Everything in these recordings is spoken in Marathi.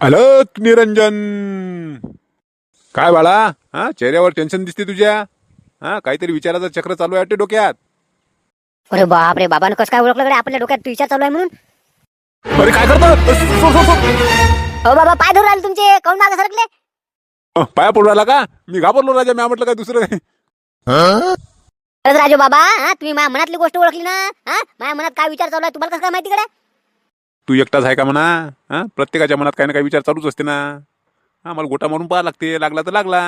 अलक निरंजन. काय बाळा? हा चेहऱ्यावर टेन्शन दिसते तुझ्या? हा काहीतरी विचाराचं चक्र चालू आहे वाटते डोक्यात. अरे बाप रे बाबानं कसं काय ओळखलं कडे आपल्या डोक्यात विचार चालू आहे म्हणून. अरे काय करतो? सो, सो, सो. हो बाबा पाय धरून राहिले तुमचे काऊन मागे सरकले? अ, पाया पडू राहिला का? मी घाबरलो राजा मी म्हटलं काय दुसरं खरंच राजू बाबा हा तुम्ही माझ्या मनातली गोष्ट ओळखली ना? हा माझ्या मनात काय विचार चालू आहे? तुम्हाला कसं काय माहिती कडे तू एकटाच आहे का म्हणा? हा? प्रत्येकाच्या मनात काही ना काही विचार चालूच असते ना. हा मला गोटा मारून पाहा लागते. लागला तर लागला.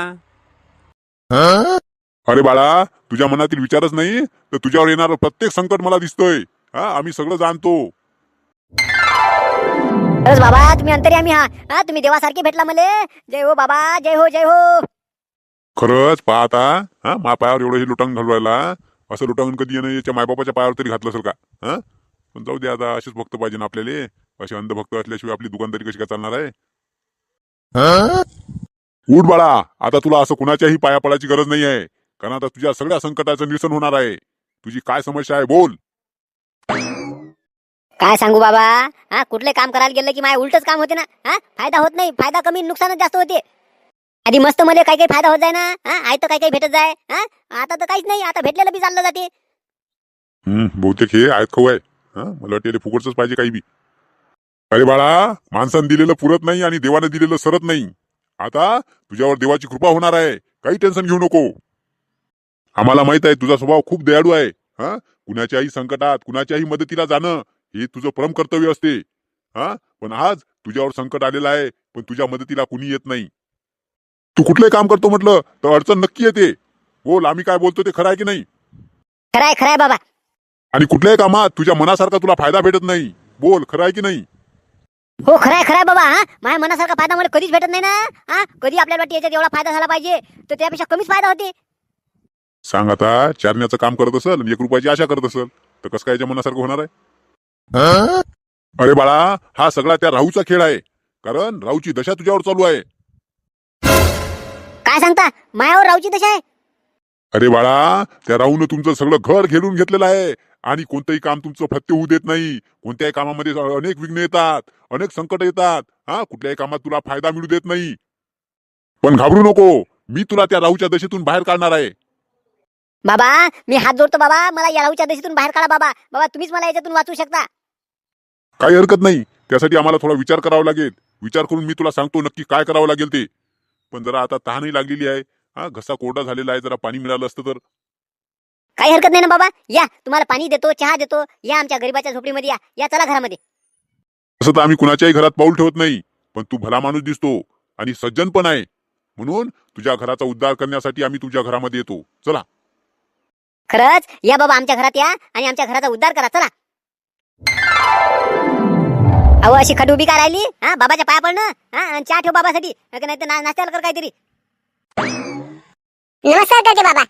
अरे बाळा तुझ्या मनातील विचारच नाही? तर तुझ्यावर येणार प्रत्येक संकट मला दिसतोय. हा आम्ही सगळं जाणतो. खरंच बाबा तुम्ही अंतरी आम्ही हा. हा तुम्ही देवासारखे भेटला मले. जय हो बाबा जय हो जय हो. खरंच पहा आता हा? मा पायावर एवढं हे लुटांग घालू राहिला असं लुटांगण कधी येणं? याच्या मायबापाच्या पायावर तरी घातलं असेल का? हा? पण जाऊ दे आता असेच भक्त पाहिजे ना आपल्याला. असे अंधभक्त असल्याशिवाय आपली दुकानदारी कशी काय चालणार आहे? उठ बाळा आता तुला असं कुणाच्याही पाया पडायची गरज नाही आहे. कारण आता तुझ्या सगळ्या संकटाचं निरसन होणार आहे. तुझी काय समस्या आहे बोल. काय सांगू बाबा? हा कुठले काम करायला गेलं की माझ्या उलटच काम होते ना? हा फायदा होत नाही. फायदा कमी नुकसानच जास्त होते. आधी मस्त मध्ये काही काही फायदा होत जाय ना हा आहे तर काही काही भेटत जाय. हा आता तर काहीच नाही. आता भेटलेलं बी चाललं जाते. हम्म बहुतेक हे आहेत खाऊ आहे. हा? मला वाटते फुकटच पाहिजे काही बी. अरे बाळा माणसानं दिलेलं पुरत नाही आणि देवानं दिलेलं सरत नाही. आता तुझ्यावर देवाची कृपा होणार आहे. काही टेन्शन घेऊ नको. आम्हाला माहीत आहे तुझा स्वभाव खूप दयाळू आहे. हा? कुणाच्याही संकटात कुणाच्याही मदतीला जाणं हे तुझं परम कर्तव्य असते. हा? पण आज तुझ्यावर संकट आलेलं आहे पण तुझ्या मदतीला कुणी येत नाही. तू कुठलंही काम करतो म्हटलं तर अडचण नक्की येते. बोल आम्ही काय बोलतो ते खरं आहे की नाही? खराय खराय बाबा. आणि कुठल्याही कामात तुझ्या मनासारखा तुला फायदा भेटत नाही. बोल खरं आहे की नाही? हो खराय खराय बाबा हा. माझ्या मनासारखा फायदा मला कधीच भेटत नाही ना हा. कधी आपल्याला वाटते याच्यात एवढा फायदा झाला पाहिजे तर त्यापेक्षा कमीच फायदा होते. सांग आता चारण्याचं काम करत असेल आणि एक रुपयाची आशा करत असेल तर कसं काय याच्या मनासारखं होणार आहे? अरे बाळा हा सगळा त्या राहूचा खेळ आहे कारण राहूची दशा तुझ्यावर चालू आहे. काय सांगता मायावर राहूची दशा आहे? अरे बाळा त्या राहून तुमचं सगळं घर घेरून घेतलेलं आहे आणि कोणतंही काम तुमचं फत्ते होऊ देत नाही. कोणत्याही कामामध्ये अनेक विघ्न येतात अनेक संकट येतात. हा कुठल्याही कामात तुला फायदा मिळू देत नाही. पण घाबरू नको. मी तुला त्या राहूच्या दशेतून बाहेर काढणार आहे. बाबा मी हात जोडतो बाबा. मला या राहूच्या दशेतून बाहेर काढा बाबा. बाबा तुम्हीच मला याच्यातून वाचू शकता. काही हरकत नाही. त्यासाठी आम्हाला थोडा विचार करावा लागेल. विचार करून मी तुला सांगतो नक्की काय करावं लागेल ते. पण जरा आता तहानही लागलेली आहे. हा घसा कोरडा झालेला आहे. जरा पाणी मिळालं असतं तर. काही हरकत नाही ना बाबा. या तुम्हाला पाणी देतो चहा देतो. या आमच्या गरीबाच्या झोपडीमध्ये या. या चला घरामध्ये. असं तर आम्ही कुणाच्याही घरात पाऊल ठेवत नाही पण तू भला माणूस दिसतो आणि सज्जन पण आहे. म्हणून तुझ्या घराचा उद्धार करण्यासाठी आम्ही तुझ्या घरामध्ये येतो. चला. खरंच? या बाबा आमच्या घरात या आणि आमच्या घराचा उद्धार करा. चला. अहो अशी खट उभी काय राहिली? हा बाबाच्या पाया पडणं? हा आणि चहा ठेव बाबासाठी. नाही तर नाश्त्याला कर काहीतरी. नमस्कार करते बाबा.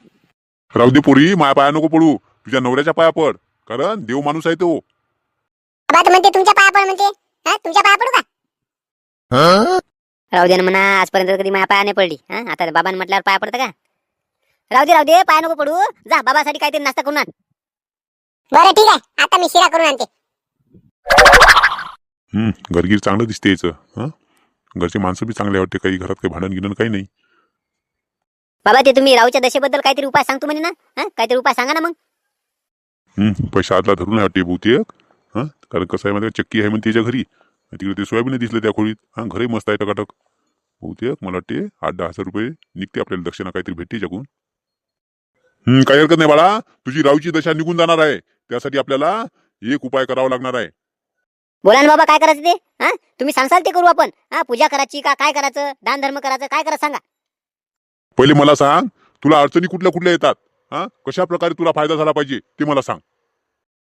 राहू दे पोरी माया पाया नको पडू. तुझ्या नवऱ्याच्या पाया पड. कारण देव माणूस आहे तो. बाबा तर म्हणते तुमच्या पाया पड म्हणते. हा तुमच्या पाया पडू का? राहू दे ना म्हणा आजपर्यंत कधी माझ्या पाया नाही पडली. हा आता बाबांनी म्हटल्यावर पाया पडतं का? राहू दे राहू दे पाया नको पडू. जा बाबासाठी काहीतरी नाश्ता करून आण. बरं ठीक आहे. आता मी शिरा करून आणते. हम्म घरगीर चांगलं दिसते याचं हा? घरचे माणसं बी चांगले वाटते काही घरात काही भांडण गिणन काही नाही. बाबा ते तुम्ही राहूच्या दशेबद्दल काहीतरी उपाय सांगतो म्हणे ना? हा? काहीतरी उपाय सांगा ना मग. हम्म पैसा आतला धरून आहे वाटते बहुतेक. हा? कारण कसं आहे माहिती चक्की आहे म्हणते त्याच्या घरी. आणि तिकडे ते सोयाबीन दिसलं त्या खोलीत. हा घरही मस्त आहे टकाटक. बहुतेक मला वाटते आठ दहा हजार रुपये निघते आपल्याला दक्षिणा काहीतरी भेटते जगून हम्म काही हरकत नाही बाळा. तुझी राऊची दशा निघून जाणार आहे. त्यासाठी आपल्याला एक उपाय करावा लागणार आहे. बोला ना बाबा काय करायचं ते? हा? तुम्ही सांगसाल ते करू आपण. हा पूजा करायची का? काय करायचं? दान धर्म करायचं? काय करायचं सांगा. पहिले मला सांग तुला अडचणी कुठल्या कुठल्या येतात? हा? कशा प्रकारे तुला फायदा झाला पाहिजे ते मला सांग.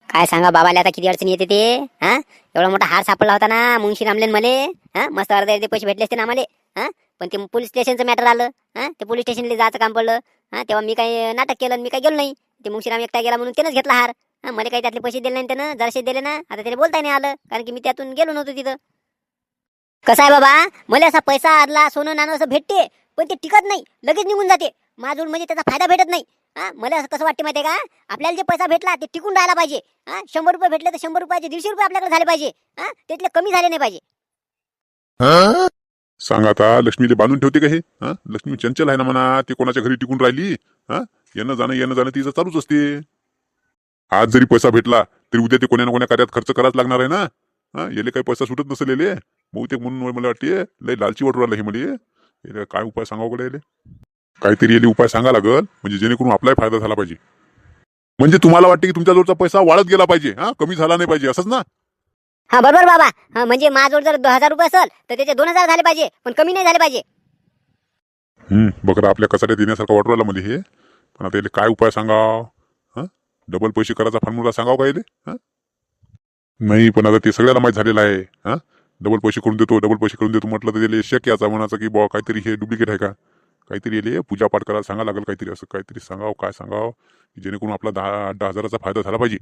काय सांगा बाबाला आता किती अडचणी येते ते हा? एवढा मोठा हार सापडला होता ना मुंशी रामलेन मले हा? मस्त अर्धे अर्धे पैसे भेटले असते ना आम्हाला हा? पण ते पोलीस स्टेशनचं मॅटर आलं हा? ते पोलीस स्टेशनला जायचं काम पडलं हा? तेव्हा मी काही नाटक केलं आणि मी काही गेलो नाही. ते मुंशीराम एकटा गेला म्हणून त्यानंच घेतला हार. हा मला काही त्यातले पैसे दिले नाही त्यानं जराशे दिले ना आता त्याला बोलता नाही आलं कारण की मी त्यातून गेलो नव्हतो तिथं. कसं आहे बाबा मला असा पैसा आदला सोनं नाणं असं भेटते पण ते टिकत नाही. लगेच निघून जाते. माझून म्हणजे त्याचा फायदा भेटत नाही. हा मला असं कसं वाटते माहितीये का? आपल्याला जे पैसा भेटला ते टिकून राहायला पाहिजे. हा शंभर रुपये भेटले तर शंभर रुपयाचे दीडशे रुपये आपल्याकडे झाले पाहिजे. हा त्यातले कमी झाले नाही पाहिजे. सांगा आता लक्ष्मीले बांधून ठेवते का हे? हा? लक्ष्मी चंचल आहे ना म्हणा ते कोणाच्या घरी टिकून राहिली? हा? येणं जाणं येणं जाणं तिचं चालूच असते. आज जरी पैसा भेटला तरी उद्या ते कोण्या ना कोण्या कार्यात खर्च करायच लागणार आहे ना? हा याले काही पैसा सुटत नसलेले बहुतेक म्हणून मला वाटते लय लालची वाटू राहिला हे मला. याले काय उपाय सांगावं कडे याले? काहीतरी याले उपाय सांगा लागल. म्हणजे जेणेकरून आपलाही फायदा झाला पाहिजे. म्हणजे तुम्हाला वाटते की तुमच्याजवळचा पैसा वाढत गेला पाहिजे हा? कमी झाला नाही पाहिजे असंच ना? हा बरोबर बाबा. हा म्हणजे माझ्याजवळ जर दोन हजार रुपये असेल तर त्याचे दोन हजार झाले पाहिजे पण कमी नाही झाले पाहिजे. हम्म बकरा आपल्या कसाड्यात येण्यासारखा वाटू राहिला मध्ये हे. पण आता याले काय उपाय सांगाव? हा? डबल पैसे करायचा फॉर्म्युला सांगाव का याले? हा? नाही पण आता ते सगळ्याला माहीत झालेलं आहे. हा? डबल पैसे करून देतो डबल पैसे करून देतो म्हटलं तर त्याला शक याचा म्हणायचं की बुवा काहीतरी हे डुप्लिकेट आहे का? काहीतरी येले पूजापाठ करायला सांगा लागेल काहीतरी असं काहीतरी सांगावं काय सांगावं जेणेकरून आपला दहा आठ दहा हजाराचा फायदा झाला पाहिजे.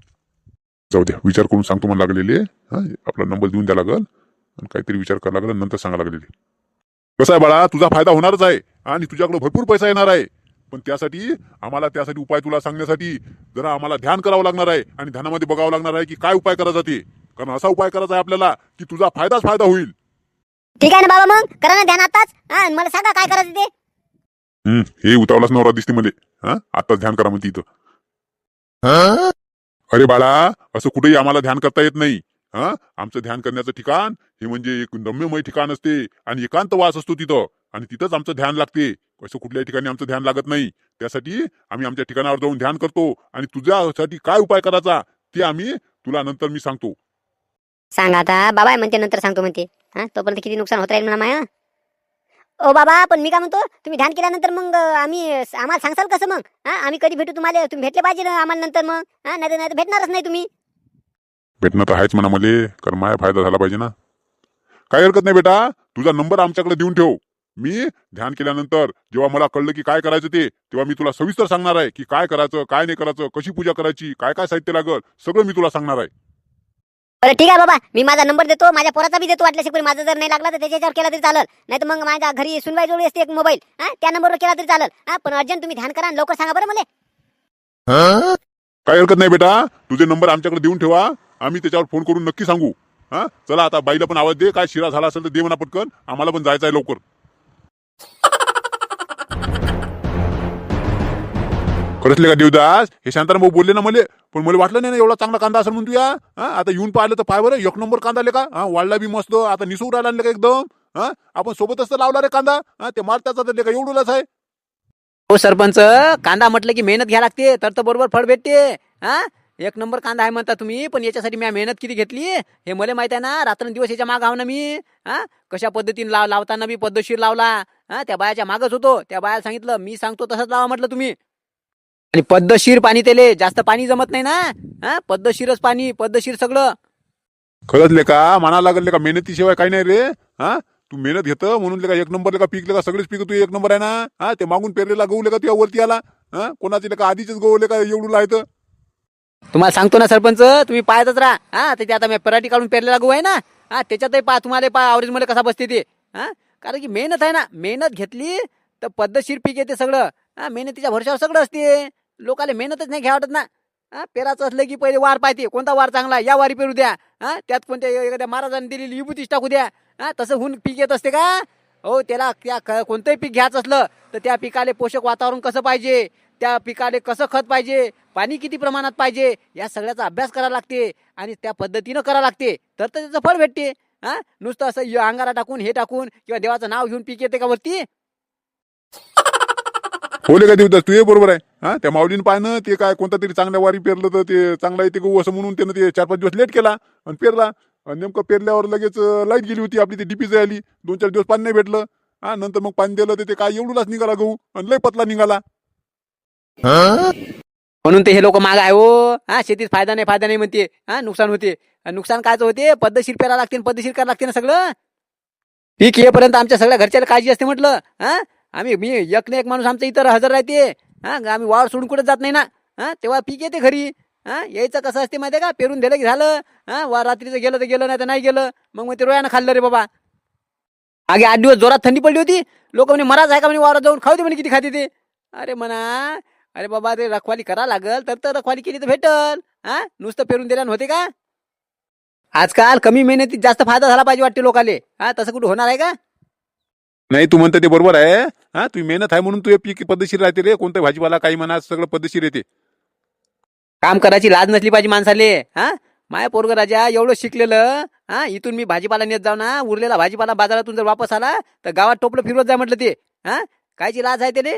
जाऊ द्या विचार करून सांगतो मला लागलेले हा आपला नंबर देऊन द्या लागेल आणि काहीतरी विचार करायला लागेल नंतर सांगा लागलेले. कसं आहे बाळा तुझा फायदा होणारच आहे आणि तुझ्याकडे भरपूर पैसा येणार आहे पण त्यासाठी आम्हाला त्यासाठी उपाय तुला सांगण्यासाठी जरा आम्हाला ध्यान करावं लागणार आहे आणि ध्यानामध्ये बघावं लागणार आहे की काय उपाय करायचा ते. कारण असा उपाय करायचा आहे आपल्याला की तुझा फायदाच फायदा होईल. ठीक आहे ना बाबा मग? करा ना ध्यान आताच. हा आणि मला सांगा काय करायचं ते? हम्म, हे उतावलाच नवरा दिसते मध्ये हा आताच ध्यान करा म्हणते इथं. अरे बाळा असं कुठेही आम्हाला ध्यान करता येत नाही. हा आमचं ध्यान करण्याचं ठिकाण हे म्हणजे एक रम्यमय ठिकाण असते आणि एकांत वास असतो तिथं. आणि तिथंच आमचं ध्यान लागते. असं कुठल्याही ठिकाणी आमचं ध्यान लागत नाही. त्यासाठी आम्ही आमच्या ठिकाणावर जाऊन ध्यान करतो. आणि तुझ्यासाठी काय उपाय करायचा ते आम्ही तुला नंतर मी सांगतो. सांगा आता. बाबा म्हणते नंतर सांगतो म्हणते. हा तोपर्यंत किती नुकसान होत राहील म्हणा माया. ओ बाबा पण मी काय म्हणतो तुम्ही ध्यान केल्यानंतर मग आम्ही आम्हाला सांगसाल कसं मग? हा आम्ही कधी भेटू तुम्हाला? तुम्ही भेटले पाहिजे ना आम्हाला नंतर मग? हा नाही नाही भेटणारच नाही तुम्ही. भेटणं तर आहेच म्हणा मले कारण माझा फायदा झाला पाहिजे ना. काही हरकत नाही बेटा तुझा नंबर आमच्याकडे देऊन ठेव. मी ध्यान केल्यानंतर जेव्हा मला कळलं की काय करायचं ते तेव्हा मी तुला सविस्तर सांगणार आहे की काय करायचं काय नाही करायचं कशी पूजा करायची काय काय साहित्य लागल सगळं मी तुला सांगणार आहे. बरं ठीक आहे बाबा मी माझा नंबर देतो माझ्या पोराचा बी देतो वाटल्यास कोणी माझा जर नाही लागला तर त्याच्यावर केला तरी चालेल. नाही तर मग माझ्या घरी सुनवाई जोडी असते एक मोबाईल हा त्या नंबरवर केला तरी चालेल. हा पण अर्जंट तुम्ही ध्यान करा आणि लवकर सांगा बरं मला. काही हरकत नाही बेटा तुझे नंबर आमच्याकडे देऊन ठेवा आम्ही त्याच्यावर फोन करून नक्की सांगू. हा? चला आता बाईला पण आवाज दे काय शिरा झाला असेल तर दे म्हणा पटकन आम्हाला पण जायचं आहे लवकर. खरंच का देवदास? हे शांताराम भाऊ बोलले ना मला. पण मला वाटलं नाही ना एवढा चांगला कांदा असेल म्हणून या आता येऊन पाहिलं तर पाय बरं. एक नंबर कांदा आले का? हा वाढला बी मस्त. आता निसूर राहिला का एकदम? हा? आपण सोबतच तर लावला रे कांदा. हा ते मारताचा तर का एवढूलाच आहे. हो सरपंच. कांदा म्हटलं की मेहनत घ्या लागते. तर तर बरोबर फळ भेटते. हा? एक नंबर कांदा आहे म्हणता तुम्ही पण याच्यासाठी मी मेहनत किती घेतली? हे मला माहीत आहे ना रात्रंदिवस याच्या माग आहो ना मी. हा? कशा पद्धतीने लाव लावताना बी पद्धतशीर लावला. हा? त्या बायाच्या मागच होतो. त्या बायाला सांगितलं मी सांगतो तसंच लावा म्हटलं तुम्ही. आणि पद्धतशीर पाणी तेले जास्त पाणी जमत नाही ना? हा? पद्धतशीरच पाणी पद्धतशीर सगळं. खरंच लेका म्हणा लागले का? मेहनतीशिवाय काही नाही रे. हा? तू मेहनत घेत म्हणून लेका एक नंबर लेका पीक लेका सगळेच पीक तू एक नंबर आहे ना? हा? ते मागून पेरलेला गहू लेका तुझ्या वरती आला. हा? कोणाचे लेका? आधीचेच गहू लेका एवढू तर तुम्हाला सांगतो ना सरपंच तुम्ही पाहतच राहा. हा? त्याच्या आता मी पराठी काढून पेरलेला गहू आहे ना? हा? त्याच्यातही पा तुम्हाला पा आवरेजमध्ये कसा बसते ते. हा? कारण की मेहनत आहे ना? मेहनत घेतली तर पद्धतशीर पीक येते सगळं. हा मेहनतीच्या भरशावर सगळं असते. लोकाला मेहनतच नाही घ्या वाटत ना. हा पेराचं असलं की पहिले वार पाहते. कोणता वार चांगला या वारी पेरू द्या. हा त्यात कोणत्या एखाद्या महाराजांनी दिलेली विभूतीच टाकू द्या. हा तसं होऊन पीक येत असते का? हो त्याला त्या कोणतंही पीक घ्यायचं असलं तर त्या पिकाले पोषक वातावरण कसं पाहिजे? त्या पिकाले कसं खत पाहिजे? पाणी किती प्रमाणात पाहिजे? या सगळ्याचा अभ्यास करावा लागते आणि त्या पद्धतीनं करावं लागते. तर तर त्याचं फळ भेटते. हा नुसतं असं अंगारा टाकून हे टाकून किंवा देवाचं नाव घेऊन पीक येते का वरती? ठेवले का देवदास तू ये बरोबर आहे. हा त्या माऊलीनं पाहिलं ते काय कोणता तरी चांगल्या वारी पेरलं तर ते चांगला येते गहू असं म्हणून त्यानं ते चार पाच दिवस लेट केला आणि पेरला. आणि नेमकं पेरल्यावर लगेच लाइट गेली होती आपली ती डीपी आली. दोन चार दिवस पाणी नाही भेटलं. हा नंतर मग पाणी दिलं तर ते काय एवढूलाच निघाला गहू आणि लय पतला निघाला. म्हणून ते हे लोक माग आहे हो. हा शेतीत फायदा नाही फायदा नाही म्हणते. हा नुकसान होते. आणि नुकसान कायचं होते? पद्धतशीर पेरा लागते पद्धतशीर करावं लागते ना सगळं. पीक येपर्यंत आमच्या सगळ्या घरच्याला काळजी असते म्हटलं. हा? आम्ही मी एक ना एक माणूस आमचा इतर हजर राहते. हा आम्ही वावर सोडून कुठे जात नाही ना? हां तेव्हा पीक येते घरी. हा यायचं कसं असते माहिती आहे का? पेरून दिलं की झालं. हा वा रात्रीचं गेलं तर गेलं नाही तर नाही गेलं. मग मग ते रोयानं खाल्लं रे बाबा. आगे आठ दिवस जोरात थंडी पडली होती. लोक म्हणे मराच आहे का? म्हणे वावरात जाऊन खाऊ दे म्हणे किती खाते ते. अरे म्हणा. अरे बाबा ते रखवाली करा लागल तर तर रखवाली केली तर भेटल. हां नुसतं पेरून दिल्यानं होते का? आजकाल कमी मेहनतीत जास्त फायदा झाला पाहिजे वाटते लोकाले. हा तसं कुठं होणार आहे का? नाही तू म्हणतं ते बरोबर आहे. हा तुम्ही मेहनत आहे म्हणून तू हे पीक पद्धतशीर राहते रे. कोणतं भाजीपाला काही म्हणा सगळं पद्धतशीर येते. काम करायची लाज नसली पाहिजे माणसाले. हा? माय पोरग राजा एवढं शिकलेलं हा? इथून मी भाजीपाला नेत जाऊ ना. उरलेला भाजीपाला बाजारातून जर वापस आला तर गावात टोपलं फिरवत जाय म्हटलं ते. हा? कायची लाज आहे त्याने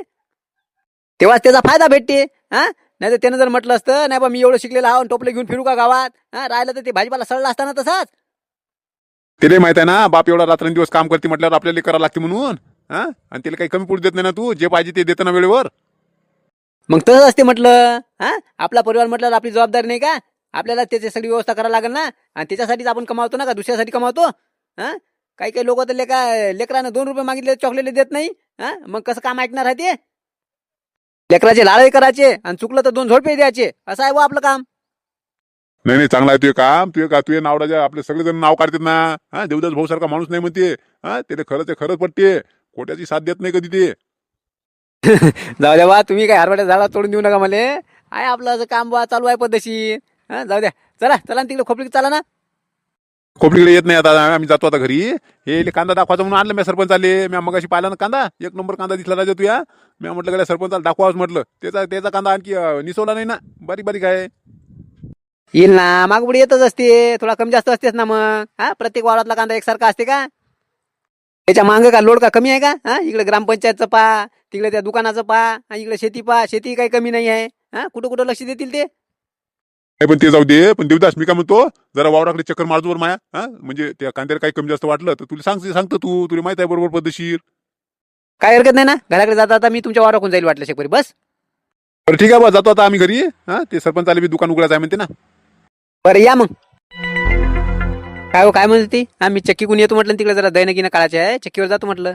तेव्हाच त्याचा फायदा भेटते. हा? नाही तर त्यानं जर म्हटलं असतं नाही बा मी एवढं शिकलेलं आहो टोपलं घेऊन फिरू का गावात? हा? राहिलं तर ते भाजीपाला सडला असताना तसाच. तिला माहीत आहे ना बाप एवढा रात्रंदिवस काम करते म्हटल्यावर आपल्याला करावं लागते म्हणून. हा? आणि तिला काही कमी पडू देत नाही ना तू जे पाहिजे ते देतं ना वेळेवर. मग तसंच असते म्हटलं हा? आपला परिवार म्हटलं आपली जबाबदारी नाही का? आपल्याला त्याची सगळी व्यवस्था करायला लागेल ना? आणि त्याच्यासाठीच आपण कमावतो ना का? दुसऱ्यासाठी कमावतो? हा? काही काही लोक तर लेका लेकरानं दोन रुपये मागितले चॉकलेट देत नाही. हा? मग कसं काम ऐकणार आहे ते? लेकराचे लाळही करायचे आणि चुकलं तर दोन झोडपे द्यायचे. असं आहे व आपलं काम. नाही नाही चांगला आहे तुझे काम तुझे का तुझे नाव राजा आपले सगळेजण नाव काढतात ना हा देवदास भाऊ सारखा माणूस नाही म्हणते हा त्याला खरंच आहे, खरंच पडते खोट्याची साथ देत नाही कधी ते. जाऊ द्या बा तुम्ही काय हरभऱ्या झाडा तोडून देऊ नका मला. आहे आपलं असं काम बा चालू आहे पद्धतशीर. हा जाऊ द्या. चला चला ना तिकडे खोपली चला ना. खोपडीकडे येत नाही आता आम्ही जातो आता घरी. हे इले कांदा दाखवायचा म्हणून आणलं मी सरपंच आले मी मगाशी पाहिला ना कांदा एक नंबर कांदा दिसला राजा तुया. मी म्हटलं गेल्या सरपंचाला दाखवाच म्हटलं. त्याचा त्याचा कांदा आणखी अं, निसवला नाही ना. बारीक बारीक आहे. येईल ना मागपुढे येतच असते. थोडा कमी जास्त असतेच ना मग. हा प्रत्येक वावरातला कांदा एकसारखा असते का? त्याच्या मांग का लोड का कमी आहे का? हा इकडे ग्रामपंचायतचं पा तिकडे त्या दुकानाचं पा इकडे शेती पा शेती काही कमी नाही आहे. हा कुठं कुठं लक्ष देतील ते? नाही पण ते जाऊ दे. पण देवदास मी काय म्हणतो जरा वावराकडे चक्कर मारतो बरं माया. हा म्हणजे त्या कांद्याला काही कमी जास्त वाटलं तर तुला सांग सांगतो तू. तुला माहीत आहे बरोबर पद्धतशीर. काय हरकत नाही ना? घराकडे जाता आता मी तुमच्या वावराकडून जाईल वाटलं शेकपरी बस. बरं ठीक आहे बा. जातो आता आम्ही घरी. हा ते सरपंच आले बी दुकान उघडायचं आहे म्हणते ना. बरं या मग. काय हो काय म्हणत ती हा मी चक्कीकून येतो म्हटलं तिकडे जरा दैनकीनं काळाचे आहे. चक्कीवर जातो म्हटलं.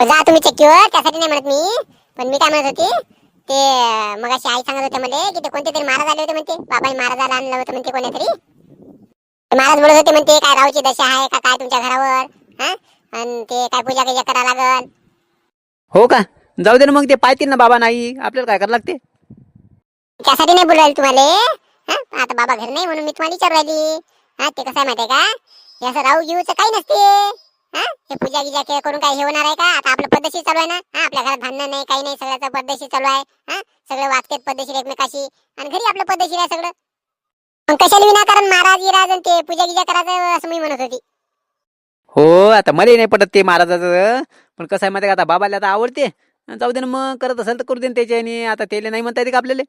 जा तुम्ही चक्कीवर त्यासाठी नाही म्हणत मी. पण मी काय म्हणत होती ते मग आई सांगत होते की ते कोणते तरी महाराज आले होते म्हणते. बाबाई महाराजाला आणलं होतं म्हणते कोणीतरी. ते महाराज बोलत होते म्हणते काय राहूची दशा आहे का? काय तुमच्या घरावर? हा? आणि ते काय पूजा काही करा लागल. हो का? जाऊ दे ना मग ते पाहतील ना बाबा नाही. आपल्याला काय करावं लागते? त्यासाठी नाही बोलायला तुम्हाला. हा? आता बाबा घर नाही म्हणून मी तुम्हाला विचारू राहिली. हा ते कसं आहे माहिती का? हे असं राहू घेऊचं काही नसते. हा? हे पूजा गिजा के- करून काय हे होणार आहे का? आता आपलं पद्धतशीर चालू आहे ना? हा आपल्या घरात भांडणं नाही काही नाही सगळ्याचं पद्धतशीर चालू आहे. हा? सगळं वाचकेत पद्धतशीर एकमेकाशी. आणि घरी आपलं पद्धतशीर आहे सगळं. कशाला विनाकारण महाराज गिराज आणि ते पूजा गिजा करायचं असं मी म्हणत होती. हो आता मला नाही पटत ते महाराजाचं. पण कसं आहे माहिती का? आता बाबाला आता आवडते. जाऊ दे ना मग करत असेल तर करू दे त्याच्याने. आता त्याला नाही म्हणता येते का आपल्याला?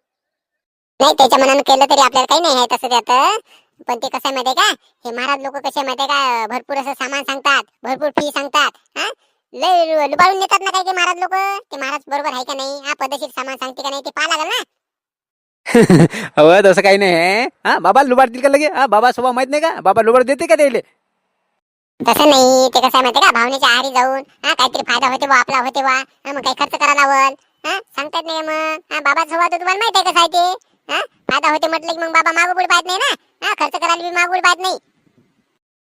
नाही त्याच्या मनानं केलं तरी आपल्याला काही नाही आहे तसं त्यात. पण ते कसं आहे माहितीये का? हे महाराज लोक कसे आहे माहितीये का? भरपूर असं सामान सांगतात भरपूर फी सांगतात हा? लय लु- लुबाडून देतात ना काही ते महाराज लोक? ते महाराज बरोबर आहे का नाही? हा पद्धतशीर सामान सांगते का नाही ते पाहा लागेल ना. हो तसं काही नाही आहे हा बाबा लुबाडतील का लगे? हा बाबा स्वभाव माहीत नाही का? बाबा लुबाड देते का त्याले? तसं नाही ते कसं आहे माहितीये का? भावनेच्या आहारी जाऊन हा काहीतरी फायदा होते बा आपला होते बा हा मग काही खर्च करा लावल हा? सांगतात नाही मग? हा बाबा स्वभाव तर तुम्हाला माहीत आहे कसं आहे ते. हा? फायदा होते म्हटलं की मग बाबा मागं पुढे पाहत नाही ना? हा खर्च करायला बी मागं पुढे पाहत नाही.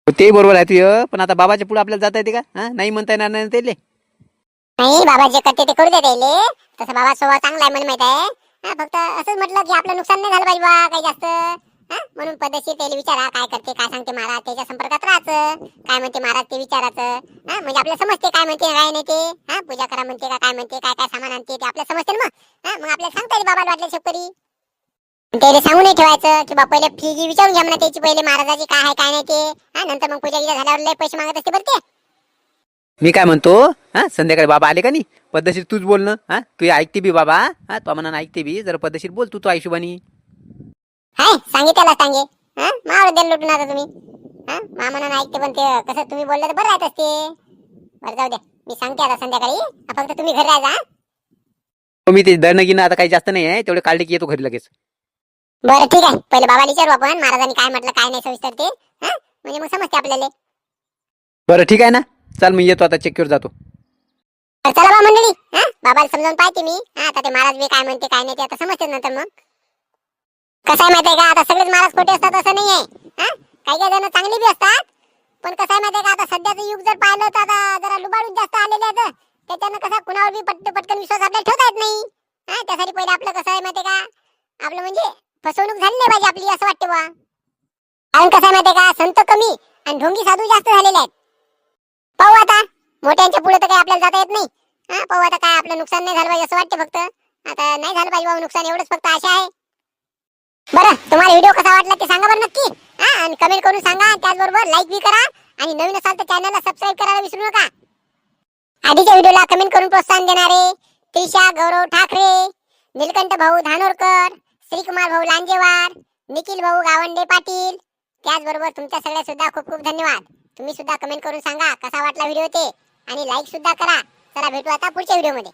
हो, ते बरोबर आहे तुझं पण आता बाबाच्या पुढे आपल्याला जाता येते का? हा नाही म्हणता येणार नाही त्याले. नाही बाबा जे करते ते करू दे त्याले. तसं बाबा स्वभाव चांगला आहे मला माहीत आहे. हा फक्त असंच म्हटलं की आपलं नुकसान नाही झालं पाहिजे बा काही जास्त. हा म्हणून पद्धतशीर त्याला विचारा काय करते काय सांगते महाराज त्याच्या संपर्कात राहायचं. काय म्हणते महाराज ते विचारायचं. हा म्हणजे आपल्याला समजते काय म्हणते काय नाही ते. हा पूजा करा म्हणते का काय म्हणते काय काय सामान आणते ते आपल्याला समजते ना मग. हा मग आपल्याला सांगता येईल बाबाला वाटलं शेतकरी. त्याला सांगून नाही ठेवायचं की बा पहिले फी गी विचारून घ्या म्हणा त्याची पहिले महाराजाची काय आहे काय नाही ते. हा नंतर मग पूजा गिजा झाल्यावर लय पैसे मागत असते बरं ते. मी काय म्हणतो हा संध्याकाळी बाबा आले का नाही? पद्धतशीर तूच बोल ना हा तू ऐकते बी बाबा हा तो मनानं ऐकते बी जरा पद्धतशीर बोल तू तो आयुष्यबानी हाय सांगे त्याला सांगे. हा मावर द्यायला लुटून आता तुम्ही. हा मामानं ऐकते पण ते कसं तुम्ही बोललं तर बरं राहत असते. बरं जाऊ द्या. मी सांगते आता संध्याकाळी. हा, फक्त तुम्ही घरी राहा हो, मी ते दळणं गिणं आता काही जास्त नाही आहे तेवढे काढले की येतो घरी लगेच. बरं ठीक आहे. पहिले बाबाला विचारू आपण महाराजांनी काय म्हटलं काय नाही सविस्तर ते. हा? म्हणजे मग समजते आपल्याला. बरं ठीक आहे ना? चल मी येतो आता चक्कीवर जातो. तर चला बा मंडळी हा? बाबाला समजावून पाहते मी. हा आता ते महाराज बी काय म्हणते काय नाही ते आता समजते नंतर मग. कसं आहे माहितीये का? आता सगळेच महाराज खोटे असतात असं नाही आहे. हा? काही काही जण चांगले बी असतात. पण कसं आहे माहितीये का? आता सध्याचं युग जर पाहिलं तर आता जरा लुबाडून जास्त आलेले आहेत. त्याच्यानं कसं कुणावर बी पट पटकन विश्वास आपल्याला ठेवता येत नाही. हा? त्यासाठी पहिले आपलं कसं आहे माहितीये का? आपलं म्हणजे फसवणूक झाली नाही पाहिजे आपली असं वाटते बा कारण कसं माहितीये का? संत कमी आणि ढोंगी साधू जास्त झालेले आहेत. पाहू आता. मोठ्यांच्या पुढे तर काही आपल्याला जाता येत नाही. हा पाहू आता काय आपलं नुकसान नाही झालं पाहिजे असं वाटते फक्त. आता नाही झालं पाहिजे बाबा नुकसान एवढंच फक्त आशा आहे. बरं तुम्हाला व्हिडिओ कसा वाटला ते सांगा बरं नक्की. हा आणि कमेंट करून सांगा. त्याचबरोबर लाईक बी करा. आणि नवीन असाल तर चॅनलला सबस्क्राईब करायला विसरू नका. आधीच्या व्हिडिओला कमेंट करून प्रोत्साहन देणारे त्रिशा गौरव ठाकरे निलकंठ भाऊ धानोरकर श्रीकुमार भाऊ लांजेवार निखिल भाऊ गावंडे पाटील. त्याचबरोबर तुमच्या सगळ्या सुद्धा खूप खूप धन्यवाद. तुम्ही सुद्धा कमेंट करून सांगा कसा वाटला व्हिडिओ ते. आणि लाईक सुद्धा करा. चला भेटू आता पुढच्या व्हिडिओमध्ये